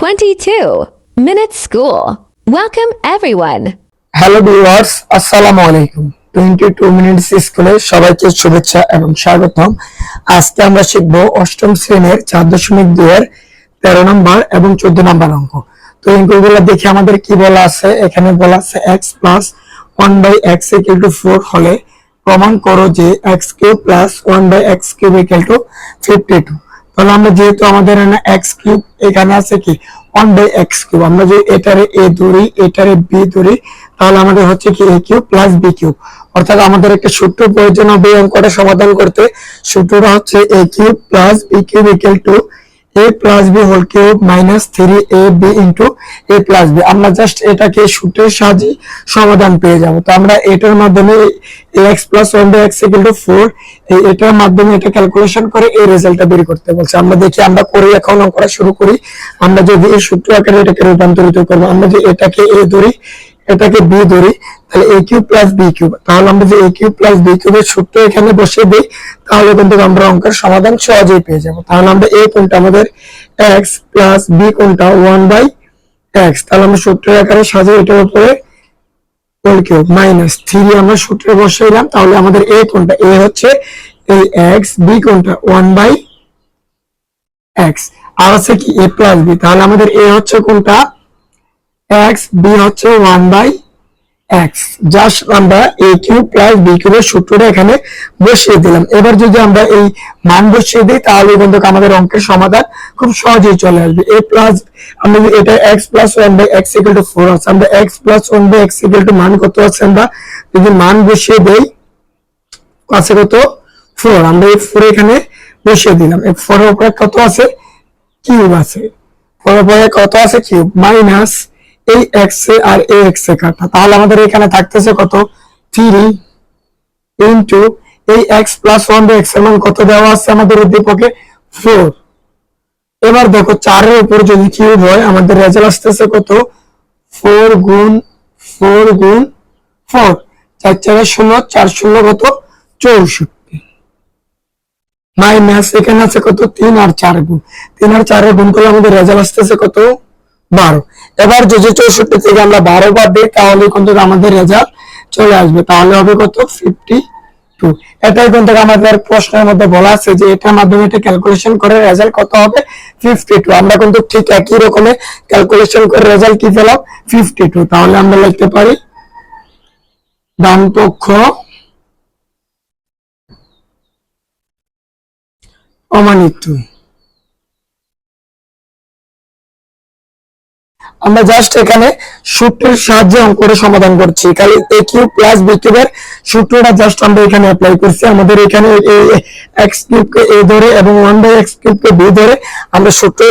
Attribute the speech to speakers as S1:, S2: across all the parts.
S1: 22. Minute School. Welcome, everyone.
S2: Viewers আসসালামু আলাইকুম twenty two minutes স্কুলে সবাইকে শুভেচ্ছা এবং স্বাগতম আজকে আমরা শিখব অষ্টম শ্রেণির চার দশমিক দুই এর তেরো নম্বর এবং চোদ্দ নম্বর অঙ্ক তো অঙ্কগুলো দেখে আমাদের কি বলা আছে এখানে বলা আছে plus one by x equal to four হলে প্রমাণ করো যে x cube plus one by x cube equal to fifty two তাহলে আমরা যেহেতু আমাদের এক্স কিউব এখানে আছে কি? ওয়ান বাই এক্স কিউব আমরা যদি এটারে এ ধরি, এটারে বি ধরি, তাহলে আমাদের হচ্ছে কি a cube plus b cube অর্থাৎ আমাদের একটা সূত্র প্রয়োজন হবে অঙ্কটা সমাধান করতে। সূত্রটা হচ্ছে a cube plus b cube equal to a plus b whole cube minus three a b into a আমরা জাস্ট এটাকে সূত্রের সাহায্যে সমাধান পেয়ে যাব। তো আমরা এটার মাধ্যমে x plus one by x equal to four এটার মাধ্যমে এটা ক্যালকুলেশন করে এই রেজাল্টটা বের করতে বলছে। আমরা দেখি, আমরা করি এখন অঙ্কটা শুরু করি। আমরা যদি এই সূত্র আকারে এটাকে রূপান্তরিত করব, আমরা যদি এটাকে এ ধরি এটাকে বি ধরি, তাহলে a cube plus b cube তাহলে আমরা যে এ কিউব প্লাস বি কিউবের সূত্র এখানে বসিয়ে দিই, তাহলে কিন্তু আমরা অঙ্কের সমাধান সহজেই পেয়ে যাব। তাহলে আমরা এ কোনটা? আমাদের এক্স প্লাস বি কোনটা? ওয়ান বাই এক্স তাহলে আমরা সূত্রের আকারে সাজিয়ে এটার উপরে হোল কিউব মাইনাস থ্রি আমরা সূত্রে বসাইলাম তাহলে আমাদের এ কোনটা? এ হচ্ছে এই এক্স বি কোনটা? ওয়ান বাই এক্স আর আছে কি? এ প্লাস বি তাহলে আমাদের এ হচ্ছে কোনটা? এক্স বি হচ্ছে ওয়ান বাই এক্স জাস্ট আমরা এ কিউব প্লাস বি কিউবের সূত্রটা এখানে বসিয়ে দিলাম। এবার যদি আমরা এই মান বসিয়ে দিই, তাহলে কিন্তু আমাদের অঙ্কের সমাধান খুব সহজেই চলে আসবে। এ প্লাস আমরা এটা x plus one by x equal four আছে, আমরা x plus one by x two মান কত আছে আমরা যদি মান বসিয়ে দেই, আছে কত? ফোর আমরা এই ফোর এখানে বসিয়ে দিলাম। এই ফোরের উপরে কত আছে? কিউব আছে। ফোরের উপরে কত আছে? কিউব মাইনাস এই এক্স এ আর এই এক্স এ কাটা তাহলে আমাদের এখানে থাকতেছে কত? থ্রি ইন্টু এই এক্স প্লাস ওয়ান বাই এক্সের মান কত দেওয়া আছে আমাদের উদ্দীপকে? ফোর। এবার দেখো চারের উপর যদি কিউব হয়, আমাদের রেজাল্ট আসতেছে কত? ফোর গুণ ফোর গুণ ফোর। চার চারের শূন্য চার শূন্য কত? চৌষট্টি। মাইনাস এখানে আছে কত? তিন আর চার গুণ। তিন আর চারের গুণ করলে আমাদের রেজাল্ট আসতেছে কত? বারো। এবার যদি চৌষট্টি থেকে আমরা বারো বাদ দিই, তাহলে কিন্তু আমাদের রেজাল্ট চলে আসবে? তাহলে হবে কত? ফিফটি টু এটাই কিন্তু আমাদের প্রশ্নের মধ্যে বলা আছে যে এটার মাধ্যমে এটা ক্যালকুলেশন করে রেজাল্ট কত হবে? ফিফটি টু আমরা কিন্তু ঠিক একই রকমের ক্যালকুলেশন করে রেজাল্ট কি পেলাম? ফিফটি টু তাহলে আমরা লিখতে পারি, ডান পক্ষ, অমানিত। আমরা জাস্ট এখানে সূত্রের সাহায্যে অঙ্কটা সমাধান করছি। খালি এ কিউ প্লাস বি কিউবের সূত্রটা জাস্ট আমরা এখানে অ্যাপ্লাই করছি। আমাদের এখানে এক্স কিউবকে এ ধরে এবং ওয়ান বাই এক্স কিউবকে বি ধরে আমরা সূত্র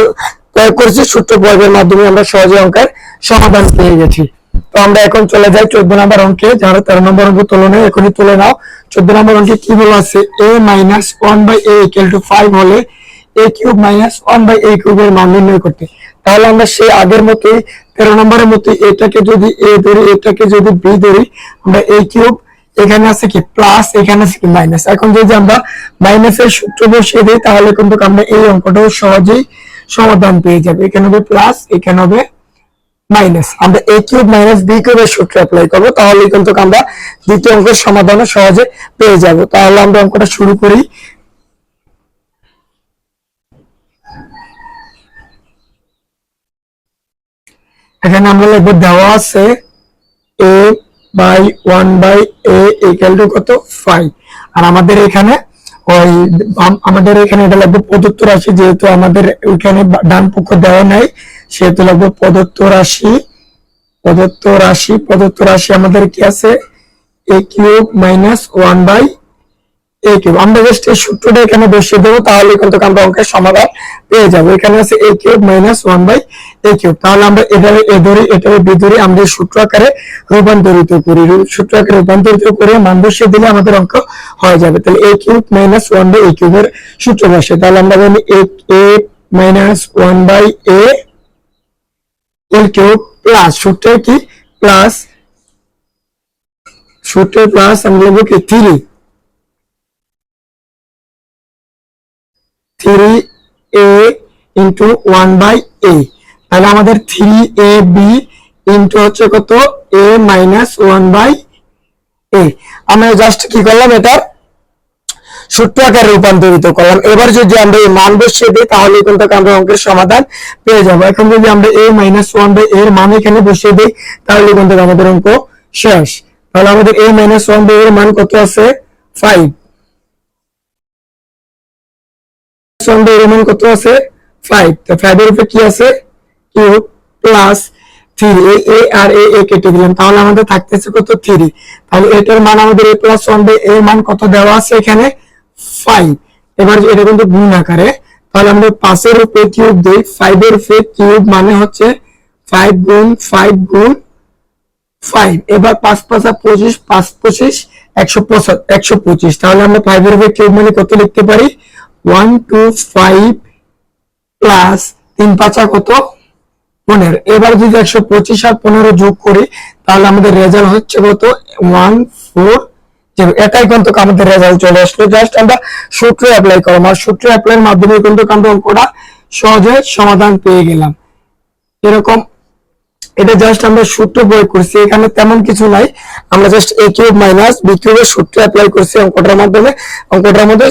S2: প্রয়োগ করছি। সূত্র প্রয়োগের মাধ্যমে আমরা সহজে অঙ্কের সমাধান পেয়ে গেছি। তো আমরা এখন চলে যাই চোদ্দ নম্বর অঙ্কে। যারা তেরো নম্বর অঙ্ক তুলনায় এখনই তুলে নাও। চোদ্দ নম্বর অঙ্কে কি বলা আছে? A minus one by a equal to five হলে a cube minus one by a কিউবের মান নির্ণয় করতে। তাহলে আমরা সেই আগের নম্বরের এটাকে যদি ধরি, এটাকে যদি ধরি, আমরা এখানে আছে কি? প্লাস এখানে আছে কি? মাইনাস এখন যদি আমরা মাইনাসের সূত্র বসিয়ে তাহলে কিন্তু আমরা এই অঙ্কটাও সহজেই সমাধান পেয়ে যাবে। এখানে হবে প্লাস এখানে হবে মাইনাস আমরা এ কিউব মাইনাস বি কিউবের সূত্র অ্যাপ্লাই করব তাহলে কিন্তু আমরা দ্বিতীয় অঙ্কের সমাধানও সহজে পেয়ে যাব। তাহলে আমরা অঙ্কটা শুরু করি। এখানে আমরা লিখব দেওয়া আছে a by one by a equal to কত? ফাইভ আর আমাদের এখানে ওই আমাদের এখানে এটা লাগবে প্রদত্ত রাশি, যেহেতু আমাদের ওইখানে ডান পক্ষ দেওয়া নাই, সেহেতু লাগবে প্রদত্ত রাশি। প্রদত্ত রাশি প্রদত্ত রাশি আমাদের কি আছে? A cube minus one by a cube আমরা জাস্ট এই সূত্রটা এখানে বসিয়ে দেবো, তাহলে কিন্তু আমরা অঙ্কের সমাধান পেয়ে যাব। এখানে আছে a cube minus one by a cube তাহলে আমরা এটারে এ ধরি এটারে বি ধরি, আমরা সূত্র আকারে রূপান্তরিত করি। সূত্র আকারে রূপান্তরিত করে মান বসিয়ে দিলে আমাদের অঙ্ক হয়ে যাবে। তাহলে a cube minus one by a কিউবের সূত্র বসে। তাহলে আমরা বলি a minus one by a L cube plus সূত্রের কি? প্লাস সূত্রের প্লাস আমরা লিখব কি? Three three a into one by a তাহলে আমাদের থ্রি এ বি ইন্টু হচ্ছে কত? A minus one by a আমরা জাস্ট কি করলাম এটার? সূত্র আকারে রূপান্তরিত করলাম। এবার যদি আমরা এই মান বসিয়ে দিই, তাহলে আমরা অঙ্কের সমাধান পেয়ে যাব। এখন যদি আমরা এ মাইনাস ওয়ান বাই এর মান এখানে বসিয়ে দিই, তাহলে কিন্তু আমাদের অঙ্ক শেষ। তাহলে আমাদের এ মাইনাস ওয়ান বাই এর মান কত আছে? ফাইভ ওয়ান বাই এর মান কত আছে? ফাইভ তো ফাইভ এর উপরে কি আছে? কিউব প্লাস থ্রি এ আর এ এ কেটে দিলাম। তাহলে আমাদের থাকতেছে কত? থ্রি তাহলে এটার মান আমাদের এ প্লাস ওয়ান বাই মান কত দেওয়া আছে এখানে? ফাইভ এবার এটা কিন্তু গুণ আকারে, তাহলে আমরা পাঁচের উপরে কিউব দিই। ফাইভ এর উপরে কিউব মানে হচ্ছে ফাইভ গুণ ফাইভ গুণ ফাইভ এবার পাঁচ পাঁচা পঁচিশ, পাঁচ পঁচিশ, একশো পঁচা- একশো পঁচিশ। তাহলে আমরা ফাইভ এর উপরে কিউব মানে কত লিখতে পারি? ওয়ান টু ফাইভ প্লাস তিন পাঁচা কত? পনেরো। এবার যদি একশো পঁচিশ আর পনেরো যোগ করি, তাহলে আমাদের রেজাল্ট হচ্ছে কত? One four zero. এটাই কিন্তু আমাদের রেজাল্ট চলে আসলো। জাস্ট আমরা সূত্র অ্যাপ্লাই করলাম। আর সূত্র অ্যাপ্লাইয়ের মাধ্যমে কিন্তু অঙ্কটা সহজে সমাধান পেয়ে গেলাম। এরকম। এটা জাস্ট আমরা সূত্র প্রয়োগ করছি। এখানে তেমন কিছু নাই। আমরা just a cube minus b কিউবের সূত্র অ্যাপ্লাই করছি অঙ্কটার মাধ্যমে। অঙ্কটার মধ্যে